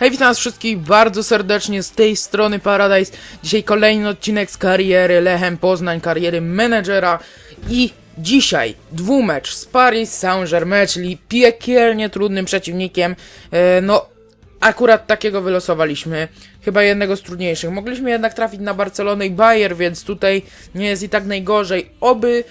Hej, witam was wszystkich bardzo serdecznie z tej strony Paradise. Dzisiaj kolejny odcinek z kariery Lechem Poznań, kariery menedżera i dzisiaj dwumecz z Paris Saint-Germain, czyli piekielnie trudnym przeciwnikiem. E, no, akurat takiego wylosowaliśmy, chyba jednego z trudniejszych. Mogliśmy jednak trafić na Barcelonę i Bayer, więc tutaj nie jest i tak najgorzej. Oby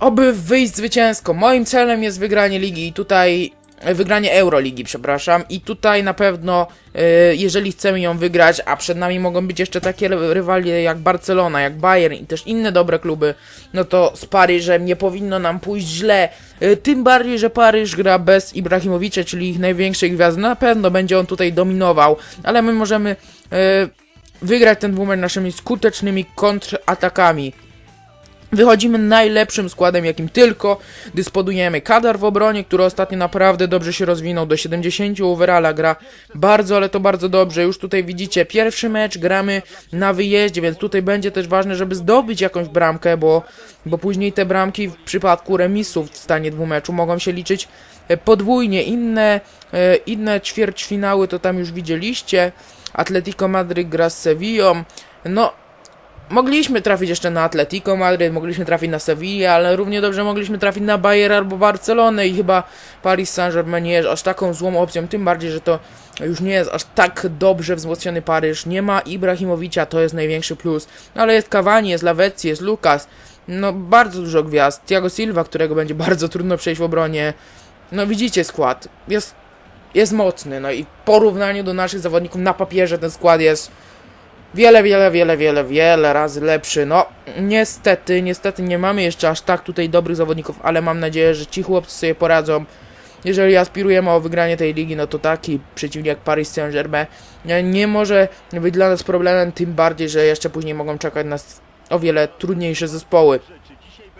oby wyjść zwycięsko. Moim celem jest wygranie ligi i tutaj wygranie Euroligi, przepraszam. I tutaj na pewno, e, jeżeli chcemy ją wygrać, a przed nami mogą być jeszcze takie ry- rywalie jak Barcelona, jak Bayern i też inne dobre kluby, no to z Paryżem nie powinno nam pójść źle. E, Tym bardziej, że Paryż gra bez Ibrahimowicza, czyli ich największej gwiazdy. Na pewno będzie on tutaj dominował, ale my możemy e, wygrać ten dwumecz naszymi skutecznymi kontratakami. Wychodzimy najlepszym składem, jakim tylko dysponujemy. Kadar w obronie, który ostatnio naprawdę dobrze się rozwinął, do 70 overalla gra bardzo, ale to bardzo dobrze. Już tutaj widzicie, pierwszy mecz gramy na wyjeździe, więc tutaj będzie też ważne, żeby zdobyć jakąś bramkę, bo, bo później te bramki w przypadku remisów w stanie dwumeczu mogą się liczyć e, podwójnie. Inne, e, inne ćwierćfinały to tam już widzieliście. Atletico Madryt gra z Sevillą. No, Mogliśmy trafić jeszcze na Atletico Madryt, mogliśmy trafić na Sevilla, ale równie dobrze mogliśmy trafić na Bayer albo Barcelonę i chyba Paris Saint-Germain nie jest aż taką złą opcją, tym bardziej, że to już nie jest aż tak dobrze wzmocniony Paryż. Nie ma Ibrahimowicza, to jest największy plus, ale jest Cavani, jest Lavezzi, jest Lucas, no bardzo dużo gwiazd. Thiago Silva, którego będzie bardzo trudno przejść w obronie. No widzicie skład, jest, jest mocny, no i w porównaniu do naszych zawodników na papierze ten skład jest wiele, wiele, wiele, wiele, wiele razy lepszy. No, niestety, niestety nie mamy jeszcze aż tak tutaj dobrych zawodników, ale mam nadzieję, że ci chłopcy sobie poradzą. Jeżeli aspirujemy o wygranie tej ligi, no to taki przeciwnik jak Paris Saint-Germain nie- może być dla nas problemem, tym bardziej, że jeszcze później mogą czekać nas o wiele trudniejsze zespoły.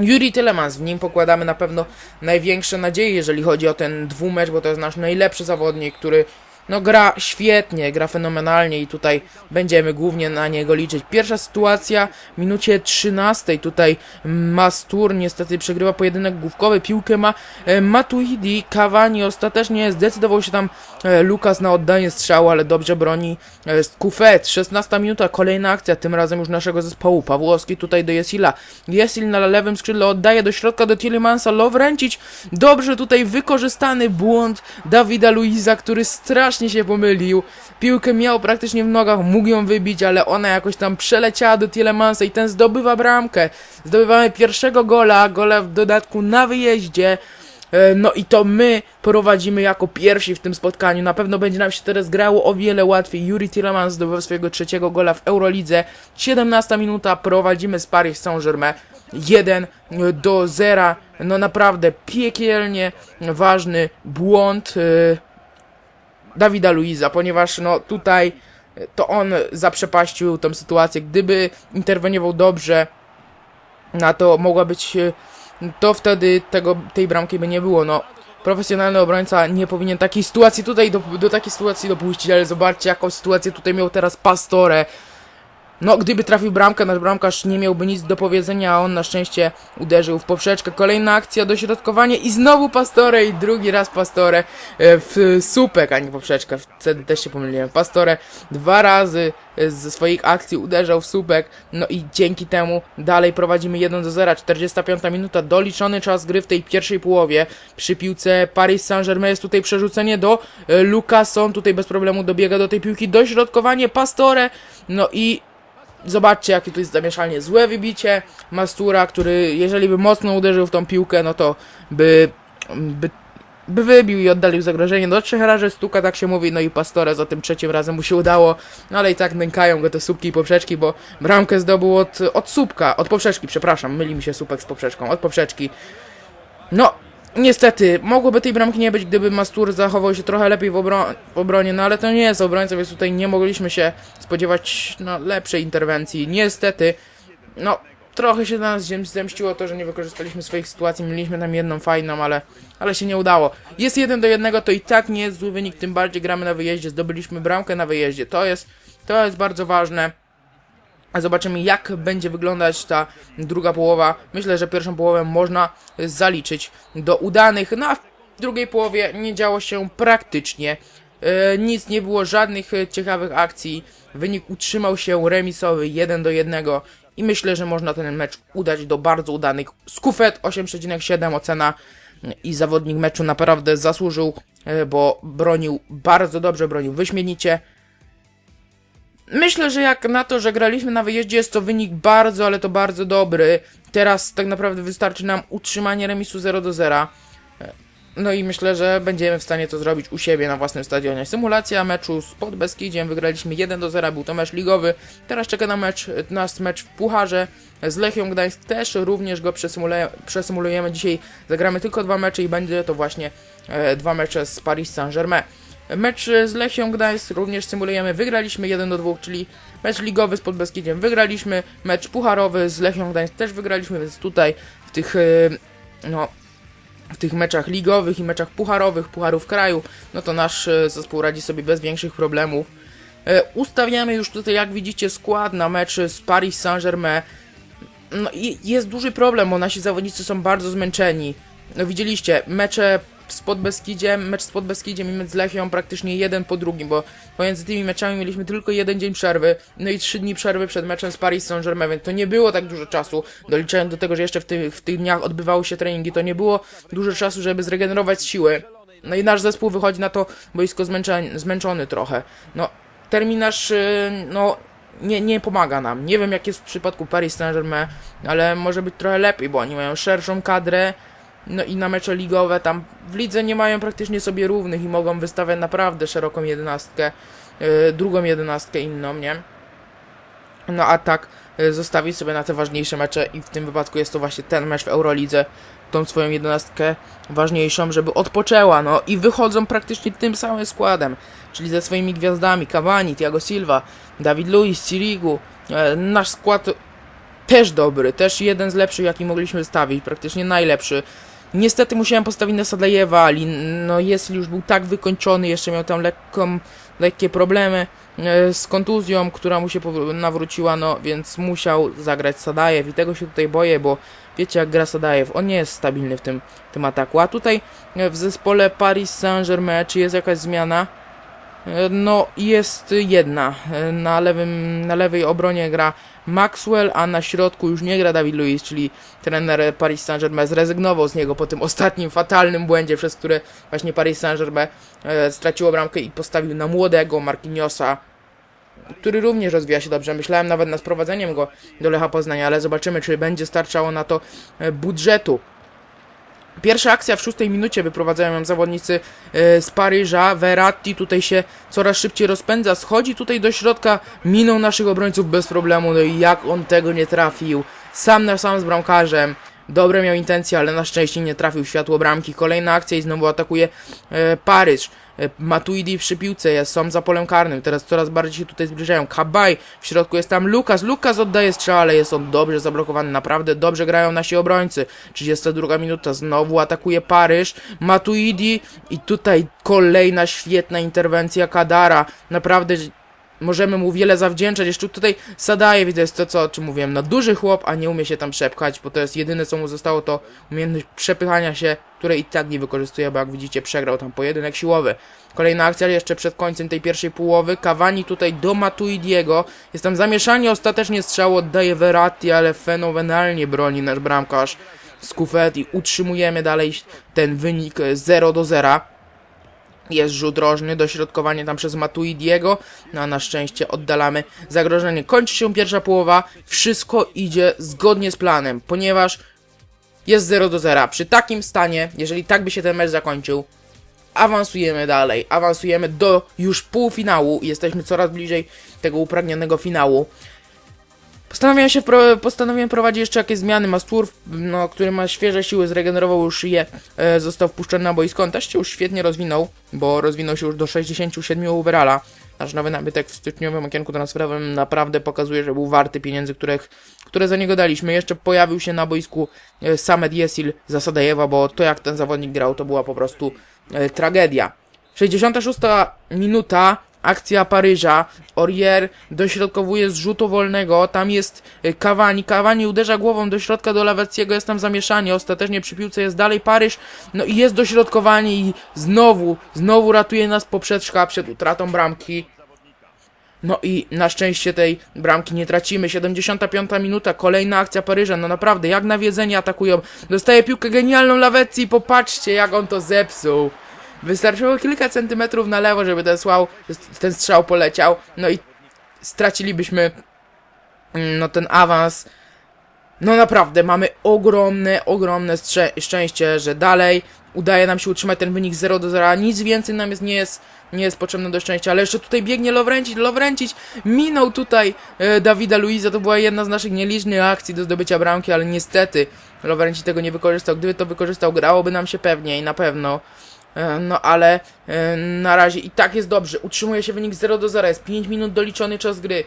Yuri Tylemans, w nim pokładamy na pewno największe nadzieje, jeżeli chodzi o ten dwumecz, bo to jest nasz najlepszy zawodnik, który no gra świetnie, gra fenomenalnie i tutaj będziemy głównie na niego liczyć. Pierwsza sytuacja w minucie 13, tutaj Mastur niestety przegrywa pojedynek główkowy, piłkę ma e, Matuidi, Cavani ostatecznie zdecydował się tam e, Lukas na oddanie strzału, ale dobrze broni e, Kufet. 16 minuta, kolejna akcja, tym razem już naszego zespołu. Pawłowski tutaj do Jesila. Jesil na lewym skrzydle oddaje do środka do Tillemansa. Lovrencic, dobrze tutaj wykorzystany błąd Dawida Luiza, który strasznie się pomylił. Piłkę miał praktycznie w nogach, mógł ją wybić, ale ona jakoś tam przeleciała do Tillemansa i ten zdobywa bramkę. Zdobywamy pierwszego gola, gola w dodatku na wyjeździe. E, No i to my prowadzimy jako pierwsi w tym spotkaniu. Na pewno będzie nam się teraz grało o wiele łatwiej. Yuri Tillemans zdobył swojego trzeciego gola w Eurolidze. 17 minuta, prowadzimy z Paris Saint-Germain. 1 do 0. No naprawdę piekielnie ważny błąd e, Dawida Luiza, ponieważ no tutaj e, to on zaprzepaścił tą sytuację. Gdyby interweniował dobrze, na to mogła być e, to wtedy tego, tej bramki by nie było. No, profesjonalny obrońca nie powinien takiej sytuacji tutaj do, do takiej sytuacji dopuścić, ale zobaczcie jaką sytuację tutaj miał teraz Pastore. No, gdyby trafił bramkę, nasz bramkarz nie miałby nic do powiedzenia, a on na szczęście uderzył w poprzeczkę. Kolejna akcja, dośrodkowanie i znowu Pastore i drugi raz Pastore e, w słupek, a nie poprzeczkę. Wtedy też się pomyliłem. Pastore dwa razy e, ze swoich akcji uderzał w słupek, no i dzięki temu dalej prowadzimy 1 do 0. 45 minuta, doliczony czas gry w tej pierwszej połowie. Przy piłce Paris Saint-Germain jest tutaj przerzucenie do e, Lucason, tutaj bez problemu dobiega do tej piłki, dośrodkowanie Pastore, no i Zobaczcie, jakie tu jest zamieszanie. Złe wybicie Mastura, który jeżeli by mocno uderzył w tą piłkę, no to by, by, by wybił i oddalił zagrożenie. Do trzech razy stuka, tak się mówi, no i Pastore za tym trzecim razem mu się udało. No ale i tak nękają go te słupki i poprzeczki, bo bramkę zdobył od, od słupka, od poprzeczki, przepraszam, myli mi się słupek z poprzeczką, od poprzeczki. No, niestety, mogłoby tej bramki nie być, gdyby Mastur zachował się trochę lepiej w, obro- w obronie, no ale to nie jest obrońca, więc tutaj nie mogliśmy się spodziewać no, lepszej interwencji. Niestety, no, trochę się na nas zemściło to, że nie wykorzystaliśmy swoich sytuacji, mieliśmy tam jedną fajną, ale, ale się nie udało. Jest jeden do jednego, to i tak nie jest zły wynik, tym bardziej gramy na wyjeździe, zdobyliśmy bramkę na wyjeździe, to jest, to jest bardzo ważne. Zobaczymy, jak będzie wyglądać ta druga połowa. Myślę, że pierwszą połowę można zaliczyć do udanych. No a w drugiej połowie nie działo się praktycznie E, nic nie było, żadnych e, ciekawych akcji. Wynik utrzymał się remisowy 1 do 1 i myślę, że można ten mecz udać do bardzo udanych. Skufet 8,7 ocena i zawodnik meczu naprawdę zasłużył, e, bo bronił bardzo dobrze, bronił wyśmienicie. Myślę, że jak na to, że graliśmy na wyjeździe, jest to wynik bardzo, ale to bardzo dobry. Teraz tak naprawdę wystarczy nam utrzymanie remisu 0 do 0. No i myślę, że będziemy w stanie to zrobić u siebie na własnym stadionie. Symulacja meczu z pod Beskidziem, wygraliśmy 1 do 0, był to mecz ligowy. Teraz czeka na mecz, nas mecz w Pucharze z Lechią Gdańsk, też również go przesymuluje, przesymulujemy. Dzisiaj zagramy tylko dwa mecze i będzie to właśnie e, dwa mecze z Paris Saint-Germain. Mecz z Lechią Gdańsk również symulujemy, wygraliśmy 1 do 2, czyli mecz ligowy z Podbeskidziem wygraliśmy, mecz pucharowy z Lechią Gdańsk też wygraliśmy, więc tutaj w tych, e, no, w tych meczach ligowych i meczach pucharowych, pucharów kraju, no to nasz e, zespół radzi sobie bez większych problemów. E, Ustawiamy już tutaj, jak widzicie, skład na mecz z Paris Saint-Germain. No i jest duży problem, bo nasi zawodnicy są bardzo zmęczeni. No widzieliście, mecze z Podbeskidziem, mecz z Podbeskidziem i mecz z Lechią praktycznie jeden po drugim, bo pomiędzy tymi meczami mieliśmy tylko jeden dzień przerwy, no i trzy dni przerwy przed meczem z Paris Saint-Germain, więc to nie było tak dużo czasu, doliczając do tego, że jeszcze w tych, w tych dniach odbywały się treningi, to nie było dużo czasu, żeby zregenerować siły. No i nasz zespół wychodzi na to boisko zmęczony, zmęczony trochę. No, terminarz, yy, no, nie, nie pomaga nam. Nie wiem jak jest w przypadku Paris Saint-Germain, ale może być trochę lepiej, bo oni mają szerszą kadrę, no i na mecze ligowe tam w lidze nie mają praktycznie sobie równych i mogą wystawiać naprawdę szeroką jedenastkę, yy, drugą jedenastkę inną, nie? No a tak yy, zostawić sobie na te ważniejsze mecze i w tym wypadku jest to właśnie ten mecz w Eurolidze, tą swoją jedenastkę ważniejszą, żeby odpoczęła, no i wychodzą praktycznie tym samym składem, czyli ze swoimi gwiazdami, Cavani, Thiago Silva, David Luiz, Sirigu, e, nasz skład też dobry, też jeden z lepszych, jaki mogliśmy stawić, praktycznie najlepszy. Niestety musiałem postawić na Sadajewa, ale no jest już był tak wykończony, jeszcze miał tam lekką, lekkie problemy e, z kontuzją, która mu się nawróciła, no więc musiał zagrać Sadajew. I tego się tutaj boję, bo wiecie jak gra Sadajew, on nie jest stabilny w tym, tym ataku, a tutaj e, w zespole Paris Saint-Germain, czy jest jakaś zmiana? No, jest jedna. Na, lewym, na lewej obronie gra Maxwell, a na środku już nie gra David Luiz, czyli trener Paris Saint-Germain zrezygnował z niego po tym ostatnim fatalnym błędzie, przez które właśnie Paris Saint-Germain e, straciło bramkę i postawił na młodego Marquinhosa, który również rozwija się dobrze. Myślałem nawet nad sprowadzeniem go do Lecha Poznania, ale zobaczymy, czy będzie starczało na to e, budżetu. Pierwsza akcja w szóstej minucie wyprowadzają ją zawodnicy e, z Paryża. Verratti tutaj się coraz szybciej rozpędza, schodzi tutaj do środka, minął naszych obrońców bez problemu, no i jak on tego nie trafił. Sam na sam z bramkarzem. Dobre miał intencje, ale na szczęście nie trafił światło bramki. Kolejna akcja i znowu atakuje e, Paryż. E, Matuidi przy piłce jest, są za polem karnym. Teraz coraz bardziej się tutaj zbliżają. Kabaj, w środku jest tam Lukas. Lukas oddaje strzał, ale jest on dobrze zablokowany. Naprawdę dobrze grają nasi obrońcy. 32 minuta, znowu atakuje Paryż. Matuidi i tutaj kolejna świetna interwencja Kadara. Naprawdę możemy mu wiele zawdzięczać. Jeszcze tutaj Sadajew, to jest to, co, o czym mówiłem, no duży chłop, a nie umie się tam przepchać, bo to jest jedyne, co mu zostało, to umiejętność przepychania się, której i tak nie wykorzystuje, bo jak widzicie, przegrał tam pojedynek siłowy. Kolejna akcja jeszcze przed końcem tej pierwszej połowy. Cavani tutaj do Matuidiego. Jest tam zamieszanie, ostatecznie strzał oddaje Verratti, ale fenomenalnie broni nasz bramkarz Skufet i utrzymujemy dalej ten wynik 0 do 0. Jest rzut rożny, dośrodkowanie tam przez Matuidiego, no a na szczęście oddalamy zagrożenie. Kończy się pierwsza połowa, wszystko idzie zgodnie z planem, ponieważ jest 0 do 0. Przy takim stanie, jeżeli tak by się ten mecz zakończył, awansujemy dalej, awansujemy do już półfinału jesteśmy coraz bliżej tego upragnionego finału. Postanowiłem się postanowiłem prowadzić jeszcze jakieś zmiany. Mastur, no, który ma świeże siły, zregenerował już je, e, został wpuszczony na boisko. On też się już świetnie rozwinął, bo rozwinął się już do 67 overalla. Nasz nowy nabytek w styczniowym okienku transferowym naprawdę pokazuje, że był warty pieniędzy, których, które za niego daliśmy. Jeszcze pojawił się na boisku e, Samet Yesil za Sadajewa, bo to jak ten zawodnik grał, to była po prostu e, tragedia. 66 minuta. Akcja Paryża. Aurier dośrodkowuje z rzutu wolnego, tam jest y, Cavani. Cavani uderza głową do środka do Laweckiego, jest tam zamieszanie. Ostatecznie przy piłce jest dalej Paryż. No i jest dośrodkowanie i znowu, znowu ratuje nas poprzeczka przed utratą bramki. No i na szczęście tej bramki nie tracimy. 75 minuta, kolejna akcja Paryża. No naprawdę, jak nawiedzenie atakują. Dostaje piłkę genialną Lawecji popatrzcie, jak on to zepsuł. Wystarczyło kilka centymetrów na lewo, żeby ten, słał, ten strzał poleciał. No i stracilibyśmy mm, no ten awans. No naprawdę, mamy ogromne, ogromne szczęście, że dalej udaje nam się utrzymać ten wynik 0 do 0. Nic więcej nam jest, nie jest, nie jest potrzebne do szczęścia, ale jeszcze tutaj biegnie Lovrencic. Lovrencic minął tutaj e, Dawida Luiza. To była jedna z naszych nielicznych akcji do zdobycia bramki, ale niestety Lovrencic tego nie wykorzystał. Gdyby to wykorzystał, grałoby nam się pewniej, na pewno. E, No ale e, na razie i tak jest dobrze. Utrzymuje się wynik 0 do 0. Jest 5 minut doliczony czas gry.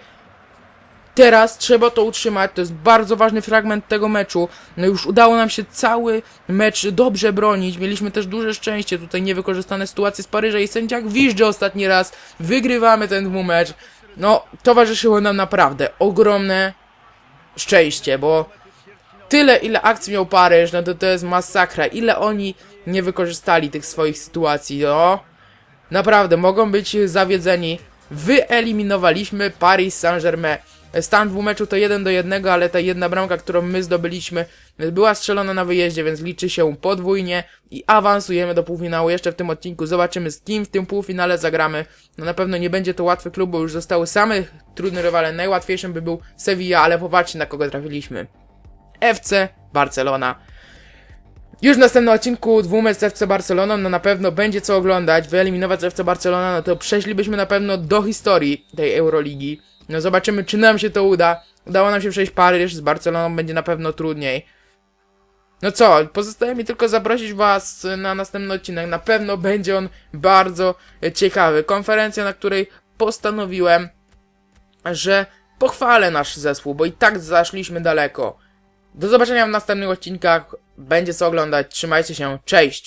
Teraz trzeba to utrzymać, to jest bardzo ważny fragment tego meczu. No już udało nam się cały mecz dobrze bronić. Mieliśmy też duże szczęście, tutaj niewykorzystane sytuacje z Paryża i sędziak Wiżdże ostatni raz. Wygrywamy ten dwumecz. No, towarzyszyło nam naprawdę ogromne szczęście, bo tyle ile akcji miał Paryż, no to to jest masakra. Ile oni nie wykorzystali tych swoich sytuacji, no. Naprawdę, mogą być zawiedzeni. Wyeliminowaliśmy Paris Saint-Germain. Stan w meczu to 1 do 1, ale ta jedna bramka, którą my zdobyliśmy, była strzelona na wyjeździe, więc liczy się podwójnie i awansujemy do półfinału. Jeszcze w tym odcinku zobaczymy z kim w tym półfinale zagramy. No na pewno nie będzie to łatwy klub, bo już zostały same trudne rywale. Najłatwiejszym by był Sevilla, ale popatrzcie na kogo trafiliśmy. FC Barcelona. Już w następnym odcinku dwumecz z FC Barceloną, no na pewno będzie co oglądać, wyeliminować FC Barcelona, no to przeszlibyśmy na pewno do historii tej Euroligi. No zobaczymy, czy nam się to uda. Udało nam się przejść Paryż, z Barceloną będzie na pewno trudniej. No co, pozostaje mi tylko zaprosić was na następny odcinek. Na pewno będzie on bardzo ciekawy. Konferencja, na której postanowiłem, że pochwalę nasz zespół, bo i tak zaszliśmy daleko. Do zobaczenia w następnych odcinkach. Będzie co oglądać. Trzymajcie się. Cześć!